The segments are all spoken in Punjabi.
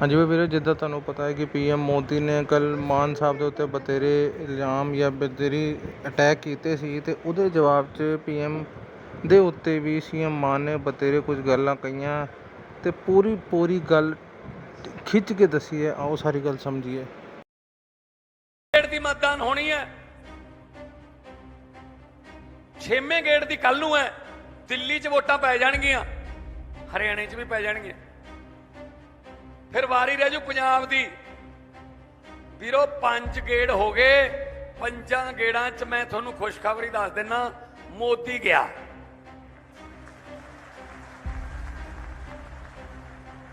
ਹਾਂਜੀ ਵੀ ਵੀਰੇ, ਜਿੱਦਾਂ ਤੁਹਾਨੂੰ ਪਤਾ ਹੈ ਕਿ ਪੀਐਮ ਮੋਦੀ ਨੇ ਕੱਲ੍ਹ ਮਾਨ ਸਾਹਿਬ ਦੇ ਉੱਤੇ ਬਥੇਰੇ ਇਲਜ਼ਾਮ ਜਾਂ ਬਥੇਰੀ ਅਟੈਕ ਕੀਤੇ ਸੀ ਅਤੇ ਉਹਦੇ ਜਵਾਬ 'ਚ ਪੀਐਮ ਦੇ ਉੱਤੇ ਵੀ ਸੀਐਮ ਮਾਨ ਨੇ ਬਥੇਰੇ ਕੁਝ ਗੱਲਾਂ ਕਹੀਆਂ ਅਤੇ ਪੂਰੀ ਪੂਰੀ ਗੱਲ ਖਿੱਚ ਕੇ ਦੱਸੀ ਹੈ। ਆਓ ਸਾਰੀ ਗੱਲ ਸਮਝੀਏ। ਗੇੜ ਦੀ ਮਤਦਾਨ ਹੋਣੀ ਹੈ। ਛੇਵੇਂ ਗੇੜ ਦੀ ਕੱਲ ਨੂੰ ਹੈ। ਦਿੱਲੀ 'ਚ ਵੋਟਾਂ ਪੈ ਜਾਣਗੀਆਂ। ਹਰਿਆਣੇ 'ਚ ਵੀ ਪੈ ਜਾਣਗੀਆਂ। ਫਿਰ ਵਾਰੀ ਰਹਿ ਜੂ ਪੰਜਾਬ ਦੀ। ਵੀਰੋ, ਪੰਜ ਗੇੜ ਹੋ ਗਏ। ਪੰਜਾਂ ਗੇੜਾਂ 'ਚ ਮੈਂ ਤੁਹਾਨੂੰ ਖੁਸ਼ਖਬਰੀ ਦੱਸ ਦਿੰਨਾ, ਮੋਦੀ ਗਿਆ।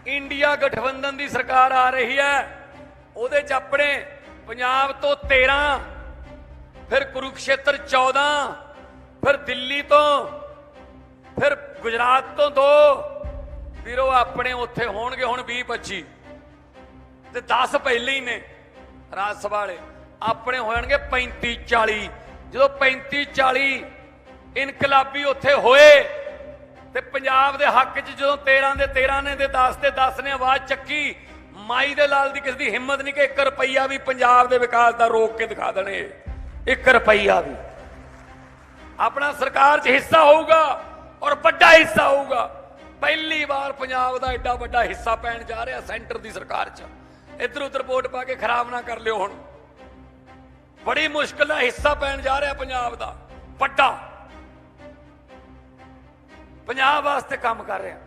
ਇੰਡੀਆ ਗਠਬੰਧਨ ਦੀ ਸਰਕਾਰ ਆ ਰਹੀ ਹੈ। ਉਹਦੇ 'ਚ ਆਪਣੇ ਪੰਜਾਬ ਤੋਂ 13 ਫਿਰ ਕੁਰੂਕਸ਼ੇਤਰ 14 ਫਿਰ ਦਿੱਲੀ ਤੋਂ, ਫਿਰ ਗੁਜਰਾਤ ਤੋਂ ਦੋ। ਵੀਰੋ, ਆਪਣੇ ਉੱਥੇ ਹੋਣਗੇ ਹੁਣ 20 25 ਤੇ 10 ਪਹਿਲੇ ਹੀ ਨੇ ਰਾਜ ਸਭਾ ਵਾਲੇ। ਆਪਣੇ ਹੋਣਗੇ 35 40 ਜਦੋਂ 35 40 ਇਨਕਲਾਬੀ ਉੱਥੇ ਹੋਏ ਤੇ ਪੰਜਾਬ ਦੇ ਹੱਕ 'ਚ ਜਦੋਂ 13 ਦੇ 13 ਨੇ ਤੇ 10 ਦੇ 10 ਨੇ ਆਵਾਜ਼ ਚੱਕੀ, ਮਾਈ ਦੇ ਲਾਲ ਦੀ ਕਿਸੇ ਦੀ ਹਿੰਮਤ ਨਹੀਂ ਕਿ 1 ਰੁਪਈਆ ਵੀ ਪੰਜਾਬ ਦੇ ਵਿਕਾਸ ਦਾ ਰੋਕ ਕੇ ਦਿਖਾ ਦੇਣੇ 1 ਰੁਪਈਆ ਵੀ। ਆਪਣਾ ਸਰਕਾਰ 'ਚ ਹਿੱਸਾ ਹੋਊਗਾ ਔਰ ਵੱਡਾ ਹਿੱਸਾ ਹੋਊਗਾ। ਪਹਿਲੀ ਵਾਰ ਪੰਜਾਬ ਦਾ ਐਡਾ ਵੱਡਾ ਹਿੱਸਾ ਪੈਣ ਜਾ ਰਿਹਾ ਸੈਂਟਰ ਦੀ ਸਰਕਾਰ 'ਚ। ਇੱਧਰ ਉੱਧਰ ਵੋਟ ਪਾ ਕੇ ਖਰਾਬ ਨਾ ਕਰ ਲਿਓ ਹੁਣ। ਬੜੀ ਮੁਸ਼ਕਲ ਨਾਲ ਹਿੱਸਾ ਪੈਣ ਜਾ ਰਿਹਾ ਪੰਜਾਬ ਦਾ। ਵੱਡਾ। ਪੰਜਾਬ ਵਾਸਤੇ ਕੰਮ ਕਰ ਰਿਹਾ।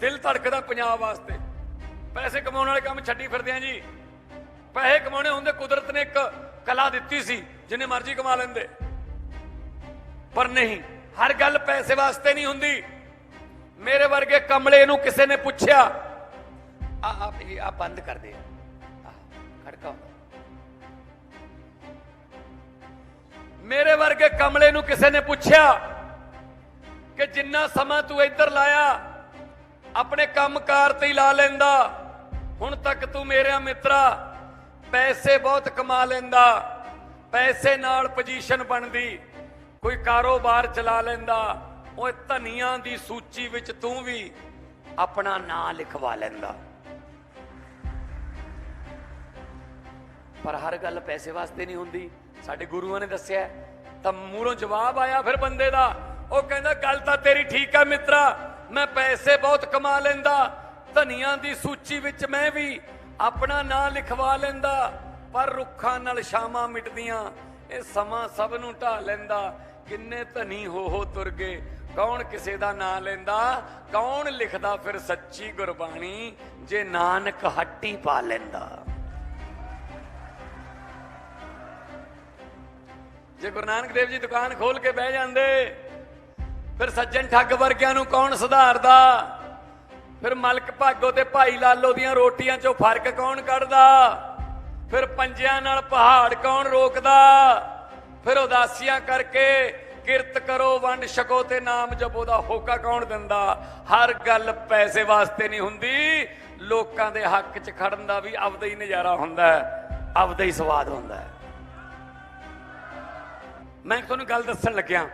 ਦਿਲ ਧੜਕਦਾ ਪੰਜਾਬ ਵਾਸਤੇ। ਪੈਸੇ ਕਮਾਉਣ ਵਾਲੇ ਕੰਮ ਛੱਡੀ ਫਿਰਦੇ ਆ ਜੀ। ਪੈਸੇ ਕਮਾਉਣੇ ਹੁੰਦੇ ਕੁਦਰਤ ਨੇ ਇੱਕ ਕਲਾ ਦਿੱਤੀ ਸੀ, ਜਿੰਨੇ ਮਰਜ਼ੀ ਕਮਾ ਲੈਂਦੇ। ਪਰ ਨਹੀਂ, ਹਰ ਗੱਲ ਪੈਸੇ ਵਾਸਤੇ ਨਹੀਂ ਹੁੰਦੀ। ਮੇਰੇ ਵਰਗੇ ਕਮਲੇ ਨੂੰ ਕਿਸੇ ਨੇ ਪੁੱਛਿਆ, ਆ ਆਪ ਇਹ ਆ ਬੰਦ ਕਰ ਦੇ। ਮੇਰੇ ਵਰਗੇ ਕਮਲੇ ਨੂੰ ਕਿਸੇ ਨੇ ਪੁੱਛਿਆ ਕਿ ਜਿੰਨਾ ਸਮਾਂ ਤੂੰ ਇੱਧਰ ਲਾਇਆ, ਆਪਣੇ ਕੰਮਕਾਰ ਤੇ ਹੀ ਲਾ ਲੈਂਦਾ, ਹੁਣ ਤੱਕ ਤੂੰ ਮੇਰਿਆ ਮਿੱਤਰਾ, ਪੈਸੇ ਬਹੁਤ ਕਮਾ ਲੈਂਦਾ, ਪੈਸੇ ਨਾਲ ਪੋਜੀਸ਼ਨ ਬਣਦੀ, ਕੋਈ ਕਾਰੋਬਾਰ ਚਲਾ ਲੈਂਦਾ ਉਹ ਧਨੀਆਂ ਦੀ ਸੂਚੀ ਵਿੱਚ ਤੂੰ ਵੀ ਆਪਣਾ ਨਾਂ ਲਿਖਵਾ ਲੈਂਦਾ। ਪਰ ਹਰ ਗੱਲ ਪੈਸੇ ਵਾਸਤੇ ਨਹੀਂ ਹੁੰਦੀ। ਸਾਡੇ ਗੁਰੂਆਂ ਨੇ ਦੱਸਿਆ ਤਾਂ ਮੂਹਰੋਂ ਜਵਾਬ ਆਇਆ ਫਿਰ ਬੰਦੇ ਦਾ, ਉਹ ਕਹਿੰਦਾ, ਗੱਲ ਤਾਂ ਤੇਰੀ ਠੀਕ ਹੈ ਮਿੱਤਰਾ, ਮੈਂ ਪੈਸੇ ਬਹੁਤ ਕਮਾ ਲੈਂਦਾ, ਧਨੀਆਂ ਦੀ ਸੂਚੀ ਵਿੱਚ ਮੈਂ ਵੀ ਆਪਣਾ ਨਾਂ ਲਿਖਵਾ ਲੈਂਦਾ, ਪਰ ਰੁੱਖਾਂ ਨਾਲ ਸ਼ਾਮਾਂ ਮਿਟਦੀਆਂ, ਇਹ ਸਮਾਂ ਸਭ ਨੂੰ ਢਾ ਲੈਂਦਾ, ਕਿੰਨੇ ਧਨੀ ਹੋ ਹੋ ਤੁਰ ਗਏ, ਕੌਣ ਕਿਸੇ ਦਾ ਨਾਂ ਲੈਂਦਾ, ਕੌਣ ਲਿਖਦਾ ਫਿਰ ਸੱਚੀ ਗੁਰਬਾਣੀ, ਜੇ ਨਾਨਕ ਹੱਟੀ ਪਾ ਲੈਂਦਾ। ਜੇ ਗੁਰੂ ਨਾਨਕ ਦੇਵ ਜੀ ਦੁਕਾਨ ਖੋਲ ਕੇ ਬਹਿ ਜਾਂਦੇ, ਫਿਰ ਸੱਜਣ ਠੱਗ ਵਰਗਿਆਂ ਨੂੰ ਕੌਣ ਸੁਧਾਰਦਾ? ਫਿਰ ਮਲਕ ਭਾਗੋ ਤੇ ਭਾਈ ਲਾਲੋ ਦੀਆਂ ਰੋਟੀਆਂ 'ਚੋਂ ਫ਼ਰਕ ਕੌਣ ਕੱਢਦਾ? ਫਿਰ ਪੰਜਿਆਂ ਨਾਲ ਪਹਾੜ ਕੌਣ ਰੋਕਦਾ? ਫਿਰ ਉਦਾਸੀਆਂ ਕਰਕੇ ਕਿਰਤ ਕਰੋ, ਵੰਡ ਛਕੋ ਤੇ ਨਾਮ ਜਪੋ ਦਾ ਹੋਕਾ ਕੌਣ ਦਿੰਦਾ? ਹਰ ਗੱਲ ਪੈਸੇ ਵਾਸਤੇ ਨਹੀਂ ਹੁੰਦੀ। ਲੋਕਾਂ ਦੇ ਹੱਕ 'ਚ ਖੜਨ ਦਾ ਵੀ ਆਪਦਾ ਹੀ ਨਜ਼ਾਰਾ ਹੁੰਦਾ ਹੈ, ਆਪਦਾ ਹੀ ਸਵਾਦ ਹੁੰਦਾ ਹੈ। ਮੈਂ ਤੁਹਾਨੂੰ ਗੱਲ ਦੱਸਣ ਲੱਗਿਆ।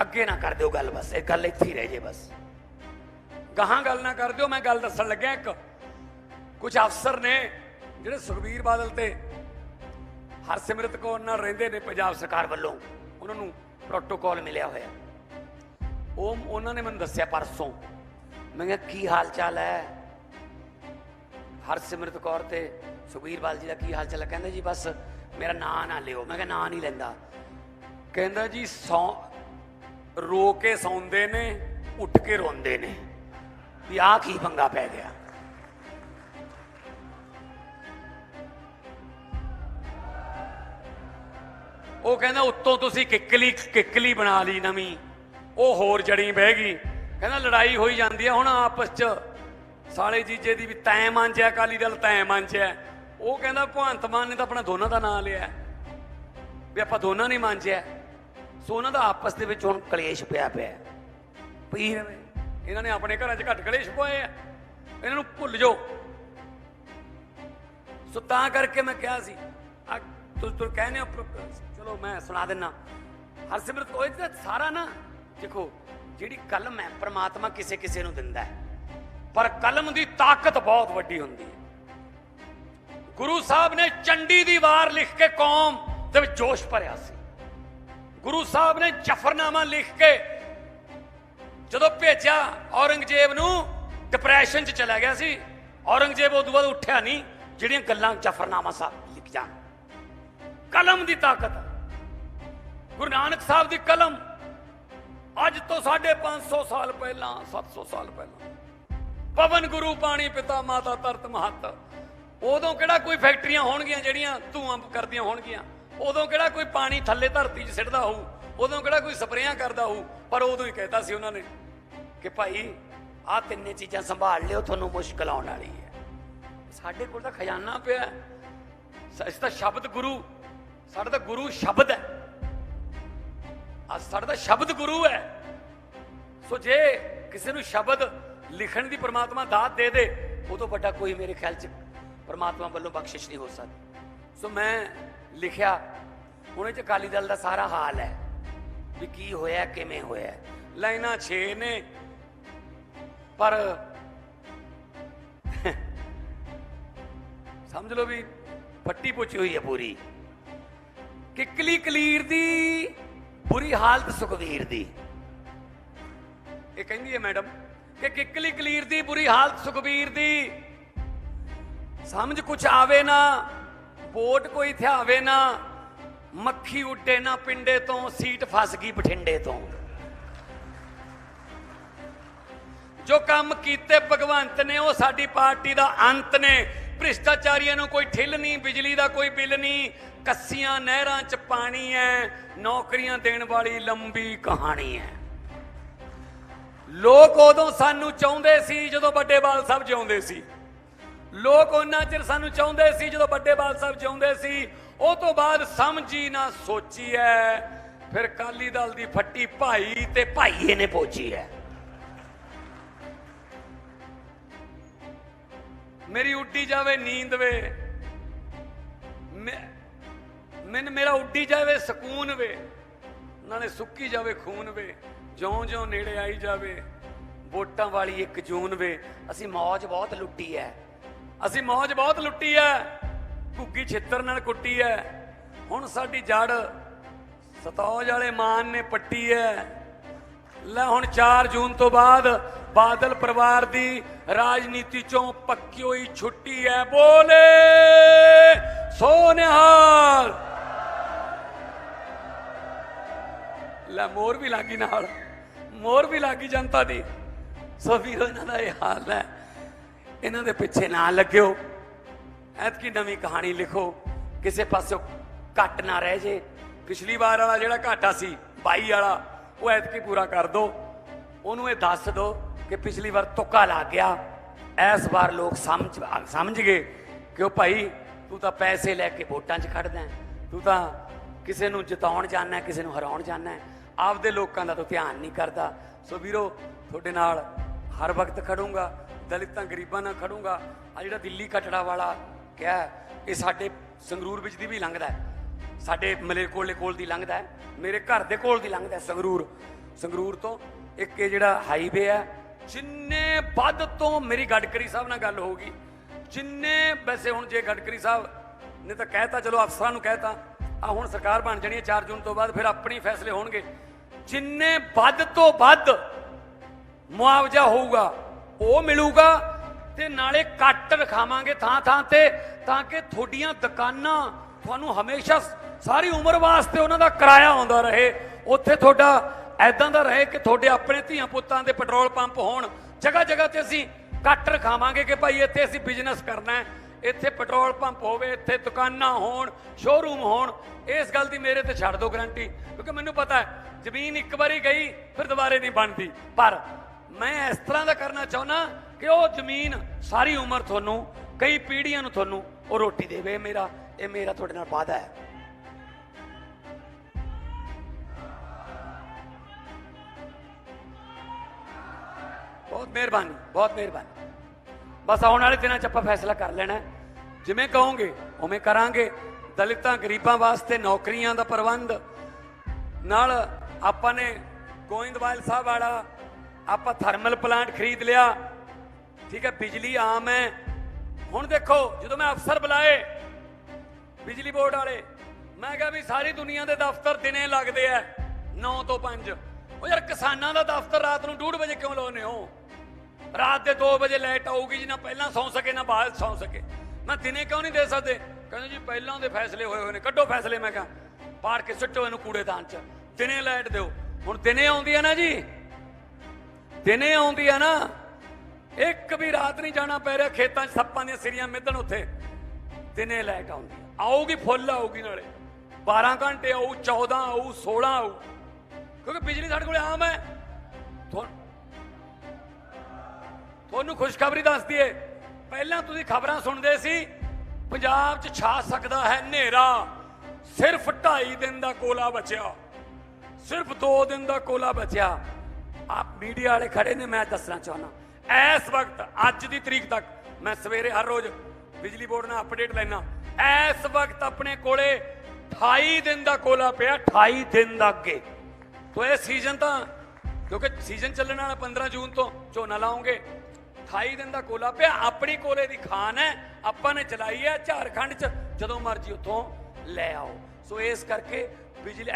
ਅੱਗੇ ਨਾ ਕਰ ਦਿਓ ਗੱਲ ਬਸ, ਇਹ ਗੱਲ ਇੱਥੇ ਹੀ ਰਹਿ ਜੇ ਬਸ। ਗਾਹਾਂ ਗੱਲ ਨਾ ਕਰ ਦਿਓ, ਮੈਂ ਗੱਲ ਦੱਸਣ ਲੱਗਿਆ ਇੱਕ। ਕੁਝ ਅਫਸਰ ਨੇ ਜਿਹੜੇ ਸੁਖਬੀਰ ਬਾਦਲ ਤੇ ਹਰਸਿਮਰਤ ਕੌਰ ਨਾਲ ਰਹਿੰਦੇ ਨੇ ਪੰਜਾਬ ਸਰਕਾਰ ਵੱਲੋਂ, ਉਹਨਾਂ ਨੂੰ ਪ੍ਰੋਟੋਕਾਲ ਮਿਲਿਆ ਹੋਇਆ। ਉਹ, ਉਹਨਾਂ ਨੇ ਮੈਨੂੰ ਦੱਸਿਆ ਪਰਸੋਂ, ਮੈਂ ਕਿਹਾ, ਕੀ ਹਾਲ ਚਾਲ ਹੈ? ਹਰਸਿਮਰਤ ਕੌਰ ਤੇ ਸੁਖਬੀਰ ਬਾਦਲ ਜੀ ਦਾ ਕੀ ਹਾਲ ਚਾਲ ਹੈ? ਕਹਿੰਦੇ ਜੀ ਬਸ ਮੇਰਾ ਨਾਂ ਨਾ ਲਿਓ। ਮੈਂ ਕਿਹਾ ਨਾਂ ਨਹੀਂ ਲੈਂਦਾ। ਕਹਿੰਦਾ ਜੀ, ਸੌ ਰੋ ਕੇ ਸੌਂਦੇ ਨੇ, ਉੱਠ ਕੇ ਰੋਂਦੇ ਨੇ। ਵੀ ਆਹ ਕੀ ਪੰਗਾ ਪੈ ਗਿਆ। ਉਹ ਕਹਿੰਦਾ, ਉੱਤੋਂ ਤੁਸੀਂ ਕਿੱਕਲੀ ਕਿੱਕਲੀ ਬਣਾ ਲਈ ਨਵੀਂ। ਉਹ ਹੋਰ ਜੜੀ ਬਹਿ ਗਈ। ਕਹਿੰਦਾ, ਲੜਾਈ ਹੋਈ ਜਾਂਦੀ ਹੈ ਹੁਣ ਆਪਸ ਚ। ਸਾਲੇ ਜੀਜੇ ਦੀ ਵੀ ਤੈਂ ਮੰਨਿਆ ਅਕਾਲੀ ਦਲ ਤੈਂ ਮੰਨਿਆ ਉਹ ਕਹਿੰਦਾ ਭਗਵੰਤ ਮਾਨ ਨੇ ਤਾਂ ਆਪਣਾ ਦੋਨਾਂ ਦਾ ਨਾਂ ਲਿਆ। ਵੀ ਆਪਾਂ ਦੋਨਾਂ ਨੇ ਮੰਨਿਆ ਸੋ ਉਹਨਾਂ ਦਾ ਆਪਸ ਦੇ ਵਿੱਚ ਹੁਣ ਕਲੇਸ਼ ਪਿਆ ਪਿਆ। ਪਈ ਰਵੇ, ਇਹਨਾਂ ਨੇ ਆਪਣੇ ਘਰਾਂ 'ਚ ਘੱਟ ਕਲੇਸ਼ ਪਏ ਆ। ਇਹਨਾਂ ਨੂੰ ਭੁੱਲ ਜਾਓ। ਸੋ ਤਾਂ ਕਰਕੇ ਮੈਂ ਕਿਹਾ ਸੀ, ਆ ਤੁਸੀਂ ਤੁਸੀਂ ਕਹਿੰਦੇ ਹੋ ਚਲੋ ਮੈਂ ਸੁਣਾ ਦਿੰਨਾ। ਹਰਸਿਮਰਤ ਕੋਈ ਤਾਂ ਸਾਰਾ ਨਾ, ਦੇਖੋ, ਜਿਹੜੀ ਕਲਮ ਹੈ, ਪ੍ਰਮਾਤਮਾ ਕਿਸੇ ਕਿਸੇ ਨੂੰ ਦਿੰਦਾ ਹੈ। ਪਰ ਕਲਮ ਦੀ ਤਾਕਤ ਬਹੁਤ ਵੱਡੀ ਹੁੰਦੀ ਹੈ। ਗੁਰੂ ਸਾਹਿਬ ਨੇ ਚੰਡੀ ਦੀ ਵਾਰ ਲਿਖ ਕੇ ਕੌਮ ਦੇ ਵਿੱਚ ਜੋਸ਼ ਭਰਿਆ ਸੀ। ਗੁਰੂ ਸਾਹਿਬ ਨੇ ਜਫਰਨਾਮਾ ਲਿਖ ਕੇ ਜਦੋਂ ਭੇਜਿਆ ਔਰੰਗਜ਼ੇਬ ਨੂੰ ਡਿਪਰੈਸ਼ਨ 'ਚ ਚਲਾ ਗਿਆ ਸੀ। ਔਰੰਗਜ਼ੇਬ ਉਦੋਂ ਬਾਅਦ ਉੱਠਿਆ ਨਹੀਂ, ਜਿਹੜੀਆਂ ਗੱਲਾਂ ਜਫਰਨਾਮਾ ਸਾਹਿਬ ਲਿਖ ਜਾਣ। ਕਲਮ ਦੀ ਤਾਕਤ। ਗੁਰੂ ਨਾਨਕ ਸਾਹਿਬ ਦੀ ਕਲਮ। ਅੱਜ ਤੋਂ 550 ਸਾਲ ਪਹਿਲਾਂ 700 ਸਾਲ ਪਹਿਲਾਂ। ਪਵਨ ਗੁਰੂ, ਪਾਣੀ ਪਿਤਾ, ਮਾਤਾ ਤਰਤ ਮਹੱਤ। ਉਦੋਂ ਕਿਹੜਾ ਕੋਈ ਫੈਕਟਰੀਆਂ ਹੋਣਗੀਆਂ ਜਿਹੜੀਆਂ ਧੂਆਂ ਕਰਦੀਆਂ ਹੋਣਗੀਆਂ? ਉਦੋਂ ਕਿਹੜਾ ਕੋਈ ਪਾਣੀ ਥੱਲੇ ਧਰਤੀ 'ਚ ਸਿੱਟਦਾ ਹੋਊ? ਉਦੋਂ ਕਿਹੜਾ ਕੋਈ ਸਪਰੇਆਂ ਕਰਦਾ ਹੋਊ? ਪਰ ਉਦੋਂ ਹੀ ਕਹਿਤਾ ਸੀ ਉਹਨਾਂ ਨੇ ਕਿ ਭਾਈ, ਆਹ ਤਿੰਨੇ ਚੀਜ਼ਾਂ ਸੰਭਾਲ ਲਿਓ, ਤੁਹਾਨੂੰ ਮੁਸ਼ਕਲ ਆਉਣ ਵਾਲੀ ਹੈ। ਸਾਡੇ ਕੋਲ ਤਾਂ ਖਜ਼ਾਨਾ ਪਿਆ ਹੈ। ਸ- ਸ਼ਬਦ ਗੁਰੂ, ਸਾਡਾ ਤਾਂ ਗੁਰੂ ਸ਼ਬਦ ਹੈ। ਅੱਜ ਸਾਡਾ ਤਾਂ ਸ਼ਬਦ ਗੁਰੂ ਹੈ। ਸੋ ਜੇ ਕਿਸੇ ਨੂੰ ਸ਼ਬਦ ਲਿਖਣ ਦੀ ਪ੍ਰਮਾਤਮਾ ਦਾਤ ਦੇ ਦੇ, ਉਹ ਤੋਂ ਵੱਡਾ ਕੋਈ ਮੇਰੇ ਖਿਆਲ ਚ ਪਰਮਾਤਮਾ ਵੱਲੋਂ ਬਖਸ਼ਿਸ਼ ਨਹੀਂ ਹੋ ਸਕਦੀ। ਸੋ ਮੈਂ ਲਿਖਿਆ ਉਹਨੇ ਚ ਅਕਾਲੀ ਦਲ ਦਾ ਸਾਰਾ ਹਾਲ ਹੈ ਵੀ ਕੀ ਹੋਇਆ, ਕਿਵੇਂ ਹੋਇਆ। ਲਾਈਨਾਂ 6 ਨੇ, ਪਰ ਸਮਝ ਲਓ ਵੀ ਫੱਟੀ ਪੁੱਛੀ ਹੋਈ ਹੈ ਪੂਰੀ। ਕਿਕਲੀ ਕਲੀਰ ਦੀ, ਬੁਰੀ ਹਾਲਤ ਸੁਖਵੀਰ ਦੀ। ਇਹ ਕਹਿੰਦੀ ਹੈ ਮੈਡਮ ਕਿ ਕਿਕਲੀ ਕਲੀਰ ਦੀ, ਬੁਰੀ ਹਾਲਤ ਸੁਖਵੀਰ ਦੀ। ਸਮਝ ਕੁਛ ਆਵੇ ਨਾ ਵੋਟ ਕੋਈ ਥਿਆਵੇ ਨਾ, ਮੱਖੀ ਉੱਡੇ ਨਾ ਪਿੰਡੇ ਤੋਂ, ਸੀਟ ਫਸ ਗਈ ਬਠਿੰਡੇ ਤੋਂ। ਜੋ ਕੰਮ ਕੀਤੇ ਭਗਵੰਤ ਨੇ, ਉਹ ਸਾਡੀ ਪਾਰਟੀ ਦਾ ਅੰਤ ਨੇ। ਭ੍ਰਿਸ਼ਟਾਚਾਰੀਆਂ ਨੂੰ ਕੋਈ ਠਿੱਲ ਨਹੀਂ, ਬਿਜਲੀ ਦਾ ਕੋਈ ਬਿੱਲ ਨਹੀਂ, ਕੱਸੀਆਂ ਨਹਿਰਾਂ 'ਚ ਪਾਣੀ ਹੈ ਨੌਕਰੀਆਂ ਦੇਣ ਵਾਲੀ ਲੰਬੀ ਕਹਾਣੀ ਹੈ ਲੋਕ ਉਦੋਂ ਸਾਨੂੰ ਚਾਹੁੰਦੇ ਸੀ, ਜਦੋਂ ਵੱਡੇ ਬਾਲ ਸਾਹਿਬ ਜਿਉਂਦੇ ਸੀ। ਲੋਕ ਉਹਨਾਂ ਚਿਰ ਸਾਨੂੰ ਚਾਹੁੰਦੇ ਸੀ, ਜਦੋਂ ਵੱਡੇ ਬਾਲ ਸਾਹਿਬ ਜਿਉਂਦੇ ਸੀ, ਉਹ ਤੋਂ ਬਾਅਦ ਸਮਝੀ ਨਾ ਸੋਚੀ ਐ ਫਿਰ ਕਾਲੀ ਦਲ ਦੀ ਫੱਟੀ ਭਾਈ ਤੇ ਭਾਈਏ ਨੇ ਪੋਚੀ ਐ ਮੇਰੀ ਉੱਡੀ ਜਾਵੇ ਨੀਂਦ ਵੇ। ਮੈਂ ਮੈਨ ਮੇਰਾ ਉੱਡੀ ਜਾਵੇ ਸਕੂਨ ਵੇ। ਨਾਲੇ ਸੁੱਕੀ ਜਾਵੇ ਖੂਨ ਵੇ। ਜਿਉਂ ਜਿਉਂ ਨੇੜੇ ਆਈ ਜਾਵੇ। ਵੋਟਾਂ ਵਾਲੀ ਇੱਕ ਜੂਨ ਵੇ। ਅਸੀਂ ਮੌਜ ਬਹੁਤ ਲੁੱਟੀ ਐ ਅਸੀਂ ਮੌਜ ਬਹੁਤ ਲੁੱਟੀ ਐ। ਘੁੱਗੀ ਛਿੱਤਰ ਨਾਲ ਕੁੱਟੀ ਐ। ਹੁਣ ਸਾਡੀ ਜੜ ਸਤੌਜ ਵਾਲੇ ਮਾਨ ਨੇ ਪੱਟੀ ਐ। ਲੈ ਹੁਣ 4 ਜੂਨ ਤੋਂ ਬਾਅਦ ਬਾਦਲ ਪਰਿਵਾਰ ਦੀ ਰਾਜਨੀਤੀ ਚੋਂ ਪੱਕੀ ਹੋਈ ਛੁੱਟੀ ਐ। ਬੋਲੇ ਸੋਨਿਹਾਲ ਲੈ ਮੋਰ ਵੀ ਲਾਗੀ ਨਾਲ। ਮੋਰ ਵੀ ਲਾਗੀ ਜਨਤਾ ਦੀ। ਸੋ ਵੀਰੋ, ਇਹਨਾਂ ਦਾ ਇਹ ਹਾਲ ਹੈ ਇਹਨਾਂ ਦੇ ਪਿੱਛੇ ਨਾ ਲੱਗਿਓ। ਐਤਕੀ ਨਵੀਂ ਕਹਾਣੀ ਲਿਖੋ, ਕਿਸੇ ਪਾਸਿਓਂ ਘੱਟ ਨਾ ਰਹਿ ਜੇ। ਪਿਛਲੀ ਵਾਰ ਵਾਲਾ ਜਿਹੜਾ ਘਾਟਾ ਸੀ 22 ਵਾਲਾ, ਉਹ ਐਤਕੀ ਪੂਰਾ ਕਰ ਦੋ। ਉਹਨੂੰ ਇਹ ਦੱਸ ਦੋ ਕਿ ਪਿਛਲੀ ਵਾਰ ਤੁੱਕਾ ਲੱਗ ਗਿਆ। ਇਸ ਵਾਰ ਲੋਕ ਸਮਝ ਸਮਝ ਗਏ ਕਿ ਉਹ ਭਾਈ, ਤੂੰ ਤਾਂ ਪੈਸੇ ਲੈ ਕੇ ਵੋਟਾਂ 'ਚ ਖੜਦਾ ਤੂੰ ਤਾਂ ਕਿਸੇ ਨੂੰ ਜਿਤਾਉਣ ਜਾਣਾ ਕਿਸੇ ਨੂੰ ਹਰਾਉਣ ਜਾਣਾ ਆਪਦੇ ਲੋਕਾਂ ਦਾ ਤੂੰ ਧਿਆਨ ਨਹੀਂ ਕਰਦਾ। ਸੋ ਵੀਰੋ, ਤੁਹਾਡੇ ਨਾਲ ਹਰ ਵਕਤ ਖੜੂੰਗਾ। ਦਲਿਤਾਂ ਗਰੀਬਾਂ ਨਾਲ ਖੜੂੰਗਾ। ਆ ਜਿਹੜਾ ਦਿੱਲੀ ਕਟੜਾ ਵਾਲਾ ਕਿਹਾ ਇਹ ਸਾਡੇ ਸੰਗਰੂਰ ਵਿੱਚ ਦੀ ਵੀ ਲੰਘਦਾ ਹੈ। ਸਾਡੇ ਮਲੇਰਕੋਟਲੇ ਕੋਲ ਦੀ ਲੰਘਦਾ ਹੈ, ਮੇਰੇ ਘਰ ਦੇ ਕੋਲ ਦੀ ਲੰਘਦਾ ਹੈ ਸੰਗਰੂਰ। ਸੰਗਰੂਰ ਤੋਂ ਇੱਕ ਇਹ ਜਿਹੜਾ ਹਾਈਵੇ ਹੈ, ਜਿੰਨੇ ਵੱਧ ਤੋਂ ਮੇਰੀ ਗਡਕਰੀ ਸਾਹਿਬ ਨਾਲ ਗੱਲ ਹੋਊਗੀ, ਜਿੰਨੇ ਵੈਸੇ ਹੁਣ ਜੇ ਗਡਕਰੀ ਸਾਹਿਬ ਨੇ ਤਾਂ ਕਹਿਤਾ, ਚਲੋ ਅਫਸਰਾਂ ਨੂੰ ਕਹਿਤਾ ਆ ਹੁਣ ਸਰਕਾਰ ਬਣ ਜਾਣੀ ਹੈ 4 ਜੂਨ ਤੋਂ ਬਾਅਦ, ਫਿਰ ਆਪਣੇ ਫੈਸਲੇ ਹੋਣਗੇ। ਜਿੰਨੇ ਵੱਧ ਤੋਂ ਵੱਧ ਮੁਆਵਜ਼ਾ ਹੋਊਗਾ ਉਹ ਮਿਲੂਗਾ ਤੇ ਨਾਲੇ ਕੱਟ ਰਖਾਵਾਂਗੇ ਥਾਂ ਥਾਂ ਤੇ ਤਾਂ ਕਿ ਤੁਹਾਡੀਆਂ ਦੁਕਾਨਾਂ ਤੁਹਾਨੂੰ ਹਮੇਸ਼ਾ ਸਾਰੀ ਉਮਰ ਵਾਸਤੇ ਉਹਨਾਂ ਦਾ ਕਿਰਾਇਆ ਆਉਂਦਾ ਰਹੇ। ਉੱਥੇ ਤੁਹਾਡਾ ਐਦਾਂ ਦਾ ਰਹੇ ਕਿ ਤੁਹਾਡੇ ਆਪਣੇ ਧੀਆਂ ਪੁੱਤਾਂ ਦੇ ਪੈਟਰੋਲ ਪੰਪ ਹੋਣ। ਜਗ੍ਹਾ ਜਗ੍ਹਾ ਤੇ ਅਸੀਂ ਕੱਟ ਰਖਾਵਾਂਗੇ ਕਿ ਭਾਈ ਇੱਥੇ ਅਸੀਂ ਬਿਜ਼ਨਸ ਕਰਨਾ ਹੈ। ਇੱਥੇ ਪੈਟਰੋਲ ਪੰਪ ਹੋਵੇ, ਇੱਥੇ ਦੁਕਾਨਾਂ ਹੋਣ ਸ਼ੋਰੂਮ ਹੋਣ, ਇਸ ਗੱਲ ਦੀ ਮੇਰੇ ਤੇ ਛੱਡ ਦਿਓ ਗਰੰਟੀ ਕਿਉਂਕਿ ਮੈਨੂੰ ਪਤਾ ਹੈ, ਜ਼ਮੀਨ ਇੱਕ ਵਾਰੀ ਗਈ, ਫਿਰ ਦੁਬਾਰੇ ਨਹੀਂ ਬਣਦੀ। ਪਰ ਮੈਂ ਇਸ ਤਰ੍ਹਾਂ ਦਾ ਕਰਨਾ ਚਾਹੁੰਦਾ ਕਿ ਉਹ ਜ਼ਮੀਨ ਸਾਰੀ ਉਮਰ ਤੁਹਾਨੂੰ, ਕਈ ਪੀੜ੍ਹੀਆਂ ਨੂੰ ਤੁਹਾਨੂੰ ਉਹ ਰੋਟੀ ਦੇਵੇ। ਮੇਰਾ, ਇਹ ਮੇਰਾ ਤੁਹਾਡੇ ਨਾਲ ਵਾਅਦਾ ਹੈ। ਬਹੁਤ ਮਿਹਰਬਾਨੀ ਬਹੁਤ ਮਿਹਰਬਾਨੀ। ਬਸ ਆਉਣ ਵਾਲੇ ਦਿਨਾਂ 'ਚ ਆਪਾਂ ਫੈਸਲਾ ਕਰ ਲੈਣਾ ਜਿਵੇਂ ਕਹੋਗੇ, ਉਵੇਂ ਕਰਾਂਗੇ। ਦਲਿਤਾਂ, ਗਰੀਬਾਂ ਵਾਸਤੇ ਨੌਕਰੀਆਂ ਦਾ ਪ੍ਰਬੰਧ। ਨਾਲ ਆਪਾਂ ਨੇ ਗੋਇੰਦਵਾਲ ਸਾਹਿਬ ਵਾਲਾ ਆਪਾਂ ਥਰਮਲ ਪਲਾਂਟ ਖਰੀਦ ਲਿਆ। ਠੀਕ ਹੈ, ਬਿਜਲੀ ਆਮ ਹੈ। ਹੁਣ ਦੇਖੋ, ਜਦੋਂ ਮੈਂ ਅਫਸਰ ਬੁਲਾਏ ਬਿਜਲੀ ਬੋਰਡ ਵਾਲੇ, ਮੈਂ ਕਿਹਾ ਵੀ ਸਾਰੀ ਦੁਨੀਆ ਦੇ ਦਫ਼ਤਰ ਦਿਨੇ ਲੱਗਦੇ ਆ 9 ਤੋਂ 5 ਉਹ ਯਾਰ ਕਿਸਾਨਾਂ ਦਾ ਦਫ਼ਤਰ ਰਾਤ ਨੂੰ 2:30 ਵਜੇ ਕਿਉਂ ਲਾਉਨੇ ਹੋ? ਰਾਤ ਦੇ 2 ਵਜੇ ਲਾਈਟ ਆਊਗੀ ਜੀ, ਨਾ ਪਹਿਲਾਂ ਸੌਂ ਸਕੇ, ਨਾ ਬਾਅਦ ਸੌਂ ਸਕੇ। ਮੈਂ ਦਿਨੇ ਕਿਉਂ ਨਹੀਂ ਦੇ ਸਕਦੇ? ਕਹਿੰਦੇ ਜੀ, ਪਹਿਲਾਂ ਦੇ ਫੈਸਲੇ ਹੋਏ ਹੋਏ ਨੇ, ਕੱਢੋ ਫੈਸਲੇ, ਮੈਂ ਕਿਹਾ। ਪਾੜ ਕੇ ਸੁੱਟੋ ਇਹਨੂੰ ਕੂੜੇਦਾਨ 'ਚ। ਦਿਨੇ ਲਾਈਟ ਦਿਓ। ਹੁਣ ਦਿਨੇ ਆਉਂਦੀ ਹੈ ਨਾ ਜੀ। ਦਿਨੇ ਆਉਂਦੀ ਆ ਨਾ, ਇੱਕ ਵੀ ਰਾਤ ਨਹੀਂ ਜਾਣਾ ਪੈ ਰਿਹਾ ਖੇਤਾਂ 'ਚ ਸੱਪਾਂ ਦੀਆਂ ਸਿਰੀਆਂ ਮਿੱਧਣ ਉੱਥੇ। ਦਿਨੇ ਲਾਈਟ ਆਉਂਦੀ ਆਉਗੀ ਫੁੱਲ ਆਊਗੀ ਨਾਲੇ। 12 ਘੰਟੇ ਆਊ 14 ਆਊ 16 ਆਊ। ਕਿਉਂਕਿ ਬਿਜਲੀ ਸਾਡੇ ਕੋਲ ਆਮ ਹੈ। ਤੁਹਾਨੂੰ ਖੁਸ਼ਖਬਰੀ ਦੱਸ ਦਈਏ, ਪਹਿਲਾਂ ਤੁਸੀਂ ਖਬਰਾਂ ਸੁਣਦੇ ਸੀ, ਪੰਜਾਬ 'ਚ ਛਾ ਸਕਦਾ ਹੈ ਹਨੇਰਾ। ਸਿਰਫ 2.5 ਦਿਨ ਦਾ ਕੋਲਾ ਬਚਿਆ। ਸਿਰਫ 2 ਦਿਨ ਦਾ ਕੋਲਾ ਬਚਿਆ। ਆਪ ਮੀਡੀਆ ਵਾਲੇ ਖੜੇ ਨੇ, ਮੈਂ ਦੱਸਣਾ ਚਾਹੁੰਦਾ। ਇਸ ਵਕਤ, ਅੱਜ ਦੀ ਤਰੀਕ ਤੱਕ, ਮੈਂ ਸਵੇਰੇ ਹਰ ਰੋਜ਼ ਬਿਜਲੀ ਬੋਰਡ ਨਾਲ ਅਪਡੇਟ ਲੈਣਾ ਇਸ ਵਕਤ ਆਪਣੇ ਕੋਲੇ 28 ਦਿਨ ਦਾ ਕੋਲਾ ਪਿਆ 28 ਦਿਨ ਦਾ ਅੱਗੇ। ਤੋ ਇਹ ਸੀਜ਼ਨ ਤਾਂ, ਕਿਉਂਕਿ ਸੀਜ਼ਨ ਚੱਲਣ ਵਾਲਾ 15 ਜੂਨ ਤੋਂ ਝੋਨਾ ਲਾਉਂਗੇ 28 ਦਿਨ ਦਾ ਕੋਲਾ ਪਿਆ, ਆਪਣੀ ਕੋਲੇ ਦੀ ਖਾਨ ਹੈ, ਆਪਾਂ ਨੇ ਚਲਾਈ ਹੈ ਝਾਰਖੰਡ 'ਚ, ਜਦੋਂ ਮਰਜ਼ੀ ਉੱਥੋਂ ਲੈ ਆਓ। ਸੋ ਇਸ ਕਰਕੇ ਬਿਜਲੀ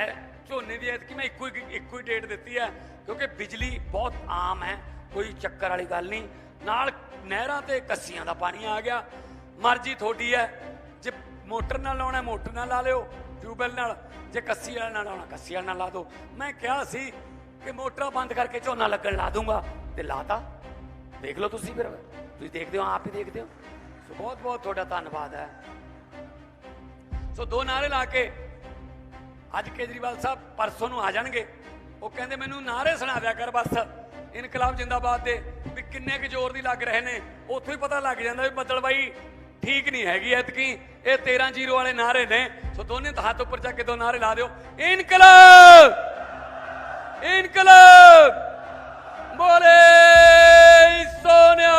ਝੋਨੇ ਦੀ ਐਤਕੀ ਮੈਂ ਇੱਕੋ ਹੀ ਇੱਕੋ ਹੀ ਡੇਟ ਦਿੱਤੀ ਹੈ ਕਿਉਂਕਿ ਬਿਜਲੀ ਬਹੁਤ ਆਮ ਹੈ, ਕੋਈ ਚੱਕਰ ਵਾਲੀ ਗੱਲ ਨਹੀਂ। ਨਾਲ ਨਹਿਰਾਂ ਤੇ ਕੱਸੀਆਂ ਦਾ ਪਾਣੀ ਆ ਗਿਆ। ਮਰਜ਼ੀ ਤੁਹਾਡੀ ਹੈ, ਜੇ ਮੋਟਰ ਨਾਲ ਲਾਉਣਾ, ਮੋਟਰ ਨਾਲ ਲਾ ਲਿਓ, ਟਿਊਬਵੈਲ ਨਾਲ। ਜੇ ਕੱਸੀ ਵਾਲਾ ਨਾਲ ਲਾਉਣਾ, ਕੱਸੀ ਵਾਲਾ ਨਾਲ ਲਾ ਦਿਓ ਮੈਂ ਕਿਹਾ ਸੀ ਕਿ ਮੋਟਰਾਂ ਬੰਦ ਕਰਕੇ ਝੋਨਾ ਲੱਗਣ ਲਾ ਦੂੰਗਾ ਤੇ ਲਾਤਾ। ਦੇਖ ਲਓ ਤੁਸੀਂ ਫਿਰ, ਤੁਸੀਂ ਦੇਖਦੇ ਹੋ, ਆਪ ਹੀ ਦੇਖਦੇ ਹੋ। ਸੋ ਬਹੁਤ ਬਹੁਤ ਤੁਹਾਡਾ ਧੰਨਵਾਦ ਹੈ। ਸੋ ਦੋ ਨਾਰੇ ਲਾ ਕੇ ਅੱਜ ਕੇਜਰੀਵਾਲ ਸਾਹਿਬ ਪਰਸੋਂ ਨੂੰ ਆ ਜਾਣਗੇ। ਉਹ ਕਹਿੰਦੇ, ਮੈਨੂੰ ਨਾਰੇ ਸੁਣਾ ਦਿਆ ਕਰ ਬਸ। ਇਨਕਲਾਬ ਜਿੰਦਾਬਾਦ ਦੇ ਵੀ ਕਿੰਨੇ ਕੁ ਜ਼ੋਰ ਦੀ ਲੱਗ ਰਹੇ ਨੇ। ਉੱਥੋਂ ਹੀ ਪਤਾ ਲੱਗ ਜਾਂਦਾ ਵੀ ਬੱਦਲ ਬਾਈ ਠੀਕ ਨਹੀਂ ਹੈਗੀ ਐਤਕੀ। ਇਹ 13 ਜ਼ੀਰੋ ਵਾਲੇ ਨਾਰੇ ਨੇ। ਸੋ ਦੋਨੇ ਹੱਥ ਉੱਪਰ ਚੱਕ ਕੇ ਦੋ ਨਾਰੇ ਲਾ ਦਿਓ। ਇਨਕਲਾਬ! ਇਨਕਲਾਬ! ਬੋਲੇ ਸੋਨਿਆ